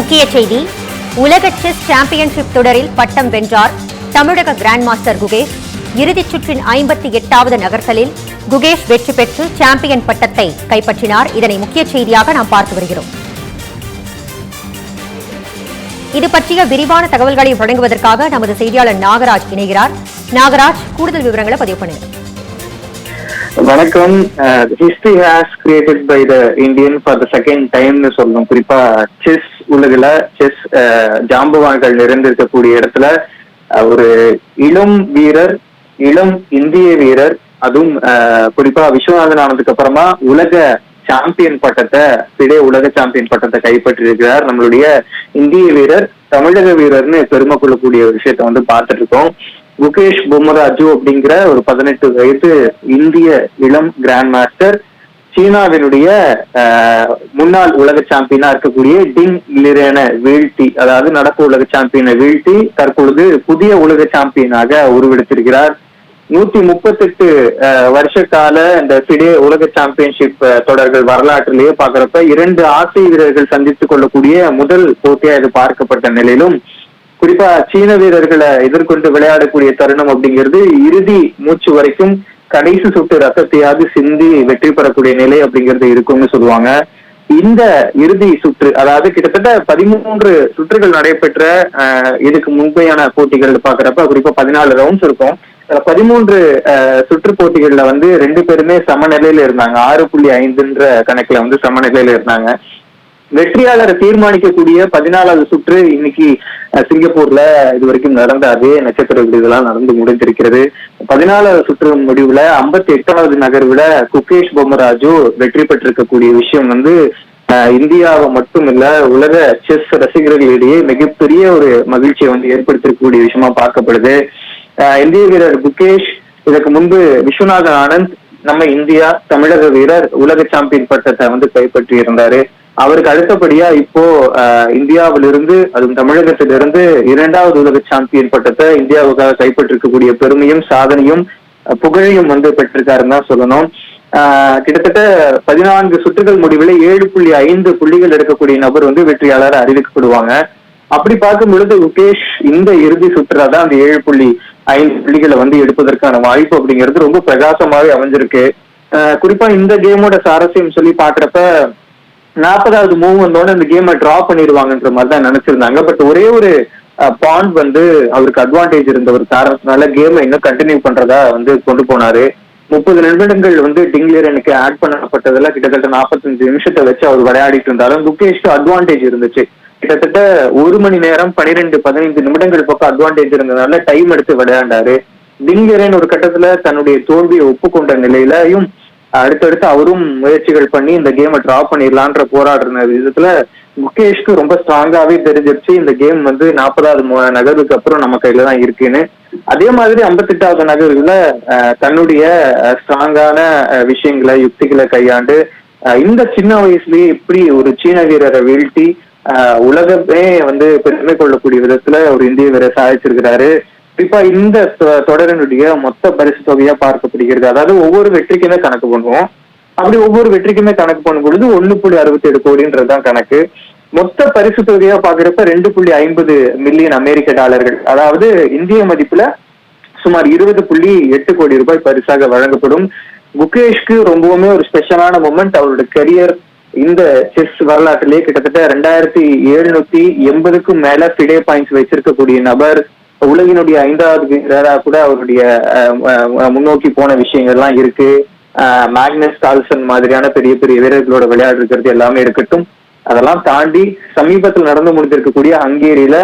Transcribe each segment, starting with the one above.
முக்கிய செய்தி. உலக செஸ் சாம்பியன்ஷிப் தொடரில் பட்டம் வென்றார் தமிழக கிராண்ட் மாஸ்டர் குகேஷ். இறுதிச் சுற்றின் ஐம்பத்தி எட்டாவது நகர்த்தலில் குகேஷ் வெற்றி பெற்று சாம்பியன் பட்டத்தை கைப்பற்றினார். இதனை முக்கிய செய்தியாக நாம் பார்த்து வருகிறோம். இது பற்றிய விரிவான தகவல்களை வழங்குவதற்காக நமது செய்தியாளர் நாகராஜ் இணைகிறார். நாகராஜ் கூடுதல் விவரங்களை பதிவு பண்ணுங்க வணக்கம். History has created by the Indian for the second டைம்னு சொல்லணும். குறிப்பா செஸ் உலகில செஸ் ஜாம்பவான்கள் நிறைந்திருக்கக்கூடிய இடத்துல ஒரு இளம் வீரர் இளம் இந்திய வீரர் அதுவும் குறிப்பா விஸ்வநாதன் ஆனதுக்கு அப்புறமா உலக சாம்பியன் பட்டத்தை பிடே உலக சாம்பியன் பட்டத்தை கைப்பற்றி இருக்கிறார் நம்மளுடைய இந்திய வீரர் தமிழக வீரர்னு பெருமை கொள்ளக்கூடிய ஒரு விஷயத்தை வந்து பார்த்துட்டு இருக்கோம் முகேஷ் பொம்மராஜு அப்படிங்கிற ஒரு பதினெட்டு வயது இந்திய இளம் கிராண்ட் மாஸ்டர் சீனாவினுடைய ஆஹ், முன்னாள் உலக சாம்பியனா இருக்கக்கூடிய டிங் லிரேன வீழ்த்தி அதாவது நடப்பு உலக சாம்பியனை வீழ்த்தி தற்பொழுது புதிய உலக சாம்பியனாக உருவெடுத்திருக்கிறார். நூத்தி முப்பத்தெட்டு வருஷ கால இந்த ஃபிடே உலக சாம்பியன்ஷிப் தொடர்கள் வரலாற்றிலேயே பாக்குறப்ப இரண்டு ஆசிய வீரர்கள் சந்தித்துக் கொள்ளக்கூடிய முதல் போட்டியா இது பார்க்கப்பட்ட நிலையிலும் குறிப்பா சீன வீரர்களை எதிர்கொண்டு விளையாடக்கூடிய தருணம் அப்படிங்கிறது இறுதி மூச்சு வரைக்கும் கடைசி சுட்டு ரத்தத்தையாவது சிந்தி வெற்றி பெறக்கூடிய நிலை அப்படிங்கிறது இருக்கும்னு சொல்லுவாங்க. இந்த இறுதி சுற்று அதாவது கிட்டத்தட்ட பதிமூன்று சுற்றுகள் நடைபெற்ற அஹ், இதுக்கு முன்பையான போட்டிகள் பாக்குறப்ப குறிப்பா பதினாலு ரவுண்ட்ஸ் இருக்கும். பதிமூன்று சுற்று போட்டிகள்ல வந்து ரெண்டு பேருமே சமநிலையில இருந்தாங்க. ஆறு புள்ளி ஐந்துன்ற கணக்குல வந்து சமநிலையில இருந்தாங்க. வெற்றியாளரை தீர்மானிக்கக்கூடிய பதினாலாவது சுற்று இன்னைக்கு சிங்கப்பூர்ல இது வரைக்கும் நடந்த அதே நட்சத்திர விடுதலாம் நடந்து முடிந்திருக்கிறது. பதினாலாவது சுற்று முடிவுல ஐம்பத்தி எட்டாவது நகர்வுல குகேஷ் பொம்மராஜு வெற்றி பெற்றிருக்கக்கூடிய விஷயம் வந்து இந்தியாவை மட்டும் இல்ல உலக செஸ் ரசிகர்களிடையே மிகப்பெரிய ஒரு மகிழ்ச்சியை வந்து ஏற்படுத்திருக்கக்கூடிய விஷயமா பார்க்கப்படுது. இந்திய வீரர் குகேஷ் இதற்கு முன்பு விஸ்வநாதன் ஆனந்த் நம்ம இந்தியா தமிழக வீரர் உலக சாம்பியன் பட்டத்தை வந்து கைப்பற்றி இருந்தாரு அவருக்கு அடுத்தபடியா இப்போ இந்தியாவிலிருந்து அதுவும் தமிழகத்திலிருந்து இரண்டாவது உலக சாம்பியன் பட்டத்தை இந்தியாவுக்காக கைப்பற்றிருக்கக்கூடிய பெருமையும் சாதனையும் புகழையும் வந்து பெற்றிருக்காருன்னு தான் சொல்லணும். ஆஹ் கிட்டத்தட்ட பதினான்கு சுற்றுகள் முடிவில் ஏழு புள்ளி ஐந்து புள்ளிகள் எடுக்கக்கூடிய நபர் வந்து வெற்றியாளர் அறிவிக்கப்படுவாங்க. அப்படி பார்க்கும் பொழுது உகேஷ் இந்த இறுதி சுற்றுலா தான் அந்த ஏழு புள்ளி ஐந்து புள்ளிகளை வந்து எடுப்பதற்கான வாய்ப்பு அப்படிங்கிறது ரொம்ப பிரகாசமாவே அமைஞ்சிருக்கு. ஆஹ் குறிப்பா இந்த கேமோட சாரஸ்யம் சொல்லி பாக்குறப்ப நாற்பதாவது மூவ் வந்தோட இந்த கேமை டிரா பண்ணிடுவாங்கன்ற மாதிரி தான் நினைச்சிருந்தாங்க. பட் ஒரே ஒரு பாண்ட் வந்து அவருக்கு அட்வான்டேஜ் இருந்த ஒரு காரணத்தினால கேமை இன்னும் கண்டினியூ பண்றதா வந்து கொண்டு போனாரு. முப்பது நிமிடங்கள் வந்து டிங்லியரனுக்கு ஆட் பண்ணப்பட்டதுல கிட்டத்தட்ட 45 நிமிஷத்தை வச்சு அவர் விளையாடிட்டு இருந்தாலும் துக்கேஷ்க்கு அட்வான்டேஜ் இருந்துச்சு. கிட்டத்தட்ட ஒரு மணி நேரம் பன்னிரெண்டு பதினைந்து நிமிடங்கள் பக்கம் அட்வான்டேஜ் இருந்ததுனால டைம் எடுத்து விளையாண்டாரு. டிங்லியரன் ஒரு கட்டத்துல தன்னுடைய தோல்வியை ஒப்புக்கொண்ட நிலையிலையும் அடுத்தடுத்து அவரும் முயற்சிகள் பண்ணி இந்த கேமை டிரா பண்ணிடலான்ற போராடுற விதத்துல முகேஷ்க்கு ரொம்ப ஸ்ட்ராங்காவே தெரிஞ்சிருச்சு. இந்த கேம் வந்து நாற்பதாவது நகர்வுக்கு அப்புறம் நம்ம கையில தான் இருக்குன்னு. அதே மாதிரி ஐம்பத்தெட்டாவது நகர்வுல தன்னுடைய ஸ்ட்ராங்கான விஷயங்களை யுக்திகளை கையாண்டு இந்த சின்ன வயசுலயே இப்படி ஒரு சீன வீரரை வீழ்த்தி அஹ், உலகமே வந்து பெருமை கொள்ளக்கூடிய விதத்துல ஒரு இந்திய வீரர் சாதிச்சிருக்கிறாரு. குறிப்பா இந்த தொ- தொடரினுடைய மொத்த பரிசு தொகையா பார்க்கப்படுகிறது. அதாவது ஒவ்வொரு வெற்றிக்குமே கணக்கு பண்ணுவோம். அப்படி ஒவ்வொரு வெற்றிக்குமே கணக்கு பண்ணும் பொழுது ஒன்னு புள்ளி அறுபத்தி ஏழு கோடின்றதுதான் கணக்கு. மொத்த பரிசு தொகையா பாக்குறப்ப ரெண்டு புள்ளி ஐம்பது மில்லியன் அமெரிக்க டாலர்கள். அதாவது இந்திய மதிப்புல சுமார் இருபது புள்ளி எட்டு கோடி ரூபாய் பரிசாக வழங்கப்படும். முகேஷ்க்கு ரொம்பவுமே ஒரு ஸ்பெஷலான மூமெண்ட் அவரோட கரியர் இந்த செஸ் வரலாற்றிலேயே கிட்டத்தட்ட ரெண்டாயிரத்தி எழுநூத்தி எண்பதுக்கும் மேல ஃபிடே பாயிண்ட்ஸ் வச்சிருக்கக்கூடிய நபர். உலகினுடைய ஐந்தாவது வீரரா கூட அவருடைய முன்னோக்கி போன விஷயங்கள்லாம் இருக்கு. அஹ், மேக்னஸ் கால்சன் மாதிரியான பெரிய பெரிய வீரர்களோட விளையாடு இருக்கிறது எல்லாமே இருக்கட்டும். அதெல்லாம் தாண்டி சமீபத்தில் நடந்து முடிந்திருக்கக்கூடிய ஹங்கேரியில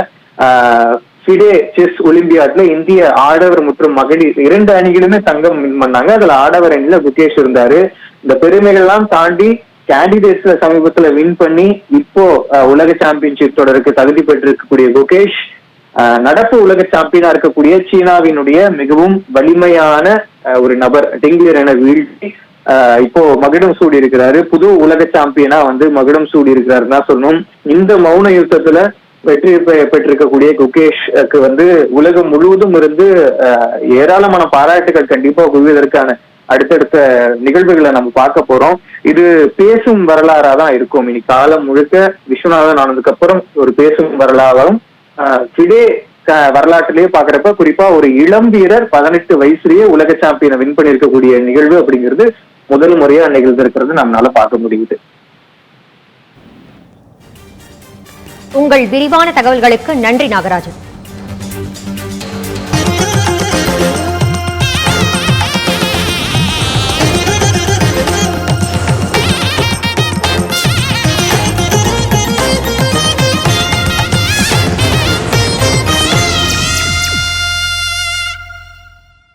ஃபிடே செஸ் ஒலிம்பியாட்ல இந்திய ஆடவர் மற்றும் மகளிர் இரண்டு அணிகளுமே தங்கம் வின் பண்ணாங்க. அதுல ஆடவர் அணியில குகேஷ் இருந்தாரு. இந்த பெருமைகள் எல்லாம் தாண்டி கேண்டிடேட்ஸ்ல சமீபத்துல வின் பண்ணி இப்போ உலக சாம்பியன்ஷிப் தொடருக்கு தகுதி பெற்றிருக்கக்கூடிய குகேஷ் அஹ், நடப்பு உலக சாம்பியனா இருக்கக்கூடிய சீனாவினுடைய மிகவும் வலிமையான ஒரு நபர் டிங்லியர் என வீழ்த்தி அஹ், இப்போ மகுடம் சூடி இருக்கிறாரு புது உலக சாம்பியனா வந்து மகுடம் சூடி இருக்கிறாருன்னு தான் சொல்லணும். இந்த மௌன யுத்தத்துல வெற்றி பெற்றிருக்கக்கூடிய குகேஷ்க்கு வந்து உலகம் முழுவதும் இருந்து ஏராளமான பாராட்டுகள் கண்டிப்பா குவிவதற்கான அடுத்தடுத்த நிகழ்வுகளை நம்ம பார்க்க போறோம். இது பேசும் வரலாறா தான் இருக்கும். இனி காலம் முழுக்க விஸ்வநாதன் ஆனதுக்கு அப்புறம் ஒரு பேசும் வரலாறும் ஃபிடே வரலாற்றிலேயே பாக்குறப்ப குறிப்பா ஒரு இளம் வீரர் பதினெட்டு வயசுலயே உலக சாம்பியனை வின் பண்ணிருக்கக்கூடிய நிகழ்வு அப்படிங்கிறது முதல் முறையா நிகழ்ந்திருக்கிறது நம்மளால பார்க்க முடியுது. உங்கள் விரிவான தகவல்களுக்கு நன்றி நாகராஜன்.